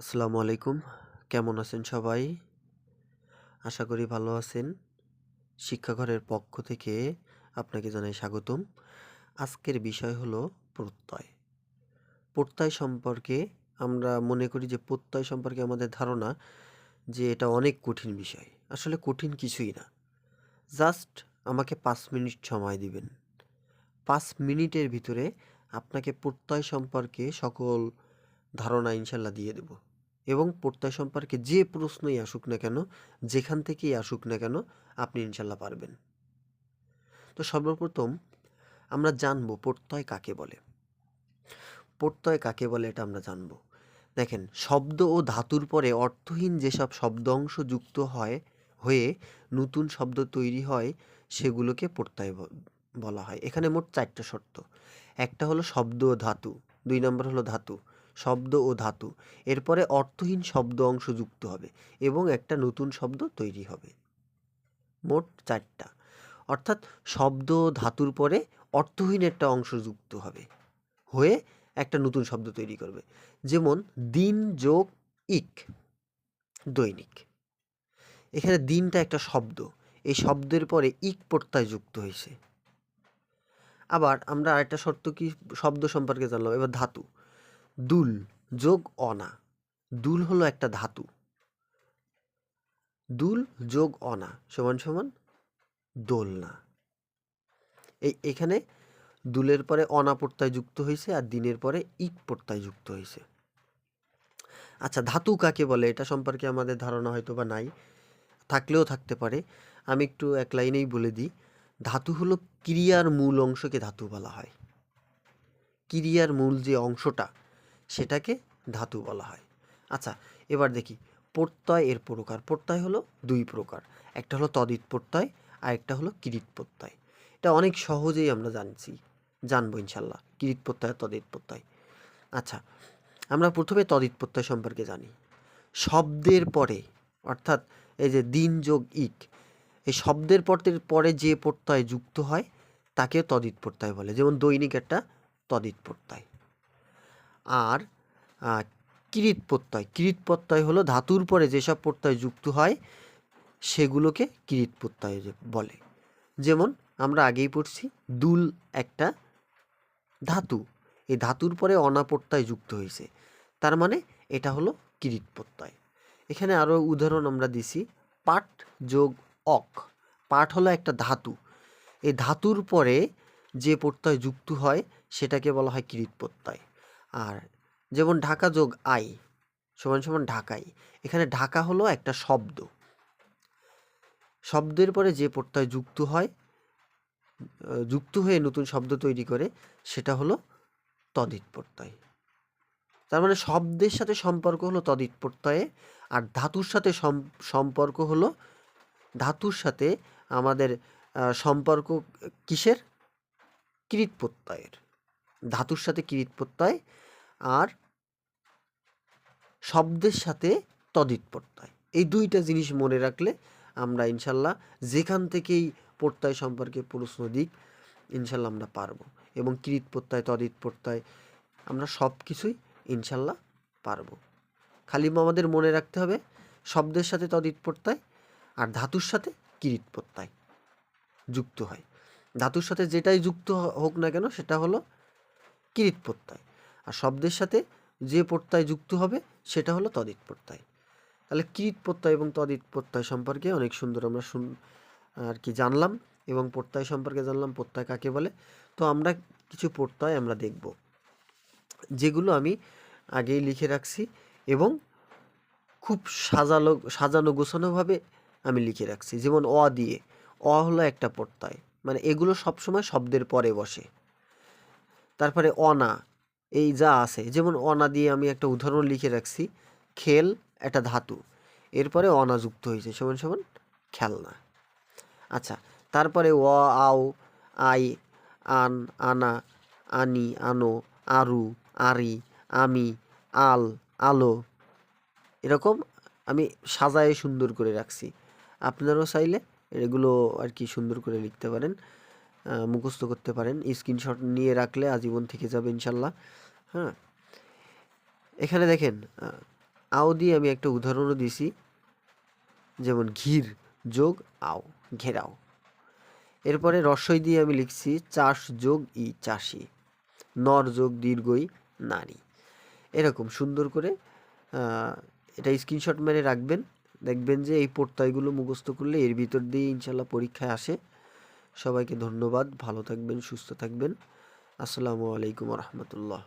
আসসালামু আলাইকুম। কেমন আছেন সবাই? আশা করি ভালো আছেন। শিক্ষাঘরের পক্ষ থেকে আপনাকে জানাই স্বাগতম। আজকের বিষয় হলো প্রত্যয়। প্রত্যয় সম্পর্কে আমরা মনে করি যে প্রত্যয় সম্পর্কে আমাদের ধারণা যে এটা অনেক কঠিন বিষয়। আসলে কঠিন কিছুই না। জাস্ট আমাকে পাঁচ মিনিট সময় দিবেন। পাঁচ মিনিটের ভিতরে আপনাকে প্রত্যয় সম্পর্কে সকল ধারণা ইনশাল্লাহ দিয়ে দেব। এবং প্রত্যয় সম্পর্কে যে প্রশ্নই আসুক না কেন, যেখান থেকেই আসুক না কেন, আপনি ইনশাল্লাহ পারবেন। তো সর্বপ্রথম আমরা জানব প্রত্যয় কাকে বলে। প্রত্যয় কাকে বলে এটা আমরা জানব। দেখেন, শব্দ ও ধাতুর পরে অর্থহীন যেসব শব্দ অংশ যুক্ত হয়, হয়ে নতুন শব্দ তৈরি হয়, সেগুলোকে প্রত্যয় বলা হয়। এখানে মোট চারটা শর্ত। একটা হলো শব্দ ও ধাতু, দুই নম্বর হলো ধাতু। শব্দ ও ধাতু। এরপরে অর্থহীন শব্দ অংশ যুক্ত হবে এবং একটা নতুন শব্দ তৈরি হবে। মোট চারটা। অর্থাৎ শব্দ ধাতুর পরে অর্থহীন একটা অংশ যুক্ত হবে, হয়ে একটা নতুন শব্দ তৈরি করবে। যেমন দিন, যোগ, ইক, দৈনিক। এখানে দিনটা একটা শব্দ। এই শব্দের পরে ইক প্রত্যয় যুক্ত হয়েছে। আবার আমরা আরেকটা শর্ত কি? শব্দ সম্পর্কে জানলাম। এবার ধাতু। দুল যোগ অনা। দুল হলো একটা ধাতু। দুল যোগ অনা সমান সমান দোলনা। এই এখানে দুলের পরে অনা প্রত্যয় যুক্ত হয়েছে আর দিনের পরে ইক প্রত্যয় যুক্ত হয়েছে আচ্ছা ধাতু কাকে বলে? এটা সম্পর্কে আমাদের ধারণা হয়তো বা নাই। থাকলেও থাকতে পারে। আমি একটু এক লাইনেই বলে দিই। ধাতু হলো ক্রিয়ার মূল অংশকে ধাতু বলা হয়। ক্রিয়ার মূল যে অংশটা সেটাকে ধাতু বলা হয়। আচ্ছা এবার দেখি, প্রত্যয় এর প্রকার। প্রত্যয় হলো দুই প্রকার। একটা হলো তদিত প্রত্যয় আর একটা হলো কিরিত প্রত্যয়। এটা অনেক সহজেই আমরা জানছি, জানব ইনশাল্লাহ, কিরিত প্রত্যয় তদিত প্রত্যয়। আচ্ছা আমরা প্রথমে তদিত প্রত্যয় সম্পর্কে জানি। শব্দের পরে, অর্থাৎ এই যে দিন যোগ ইক, এই শব্দের পরের পরে যে প্রত্যয় যুক্ত হয় তাকে তদিত প্রত্যয় বলে। যেমন দৈনিক একটা তদিত প্রত্যয়। আর কিরিত প্রত্যয়। কিরিত প্রত্যয় হলো ধাতুর পরে যেসব প্রত্যয় যুক্ত হয়, সেগুলোকে কিরিত প্রত্যয় বলে। যেমন আমরা আগেই পড়ছি, দুল একটা ধাতু। এই ধাতুর পরে অনা প্রত্যয় যুক্ত হয়েছে। তার মানে এটা হলো কিরিত প্রত্যয়। এখানে আরও উদাহরণ আমরা দিছি, পাট যোগ অক। পাট হলো একটা ধাতু। এই ধাতুর পরে যে প্রত্যয় যুক্ত হয়, সেটাকে বলা হয় কিরিত প্রত্যয়। আর যেমন ঢাকা যোগ আই, সমান সমান ঢাকাই। এখানে ঢাকা হলো একটা শব্দ। শব্দের পরে যে প্রত্যয় যুক্ত হয় যুক্ত হয়ে নতুন শব্দ তৈরি করে, সেটা হলো তদিত প্রত্যয়। তার মানে শব্দের সাথে সম্পর্ক হলো তদিত প্রত্যয়ে, আর ধাতুর সাথে সম্পর্ক হলো, ধাতুর সাথে আমাদের সম্পর্ক কিসের? কৃত প্রত্যয়ের। ধাতুর সাথে কৃত প্রত্যয় আর শব্দের সাথে তদিত প্রত্যয়। এই দুইটা জিনিস মনে রাখলে আমরা ইনশাল্লাহ যেখান থেকেই প্রত্যয় সম্পর্কে প্রশ্ন দিক, ইনশাল্লাহ আমরা পারব এবং কৃত প্রত্যয় তদিত প্রত্যয় আমরা সব কিছুই ইনশাল্লাহ পারব। খালি আমাদের মনে রাখতে হবে শব্দের সাথে তদিত প্রত্যয় আর ধাতুর সাথে কৃত প্রত্যয় যুক্ত হয়। ধাতুর সাথে যেটাই যুক্ত হোক না কেন সেটা হলো কৃত প্রত্যয়। আর শব্দের সাথে যে প্রত্যয় যুক্ত হবে, সেটা হলো তদিত প্রত্যয়। তাহলে কৃত প্রত্যয় এবং তদিত প্রত্যয় সম্পর্কে অনেক সুন্দর আমরা শুন, আর কি জানলাম এবং প্রত্যয় সম্পর্কে জানলাম, প্রত্যয় কাকে বলে? তো আমরা কিছু প্রত্যয় আমরা দেখব। যেগুলো আমি আগেই লিখে রাখছি এবং খুব সাজালো, সাজানো গোছানোভাবে আমি লিখে রাখছি। যেমন অ দিয়ে, অ হলো একটা প্রত্যয়। মানে এগুলো সবসময় শব্দের পরে বসে। তারপরে অনা, এই যা আছে। যেমন অনা দিয়ে আমি একটা উদাহরণ লিখে রাখছি, খেল একটা ধাতু। এরপরে অনা যুক্ত হয়েছে, সমান সমান খেলনা। আচ্ছা তারপরে অ আও, আই, আন, আনা, আনি, আনো, আরু, আরি, আমি, আল, আলো। এরকম আমি সাজায়ে সুন্দর করে রাখছি। আপনারাও চাইলে এগুলো আর কি সুন্দর করে লিখতে পারেন। মুখস্থ করতে পারেন। স্ক্রিনশট নিয়ে রাখলে আজীবন থেকে যাবে ইনশাল্লাহ। হ্যাঁ। এখানে দেখেন আও দিয়ে আমি একটা উদাহরণও দিছি। যেমন ঘির যোগ আও, ঘেরাও। এরপরে রসই দিয়ে আমি লিখছি, চাষ যোগ ই চাষি। নর যোগ দীর্ঘই নারী। এরকম সুন্দর করে এটা স্ক্রিনশট মেরে রাখবেন। দেখবেন যে এই প্রত্যয়গুলো মুখস্থ করলে এর ভিতর দিয়ে ইনশাল্লাহ পরীক্ষায় আসে। সবাইকে ধন্যবাদ ভালো থাকবেন সুস্থ থাকবেন। আসসালামু আলাইকুম রহমতুল্লাহ।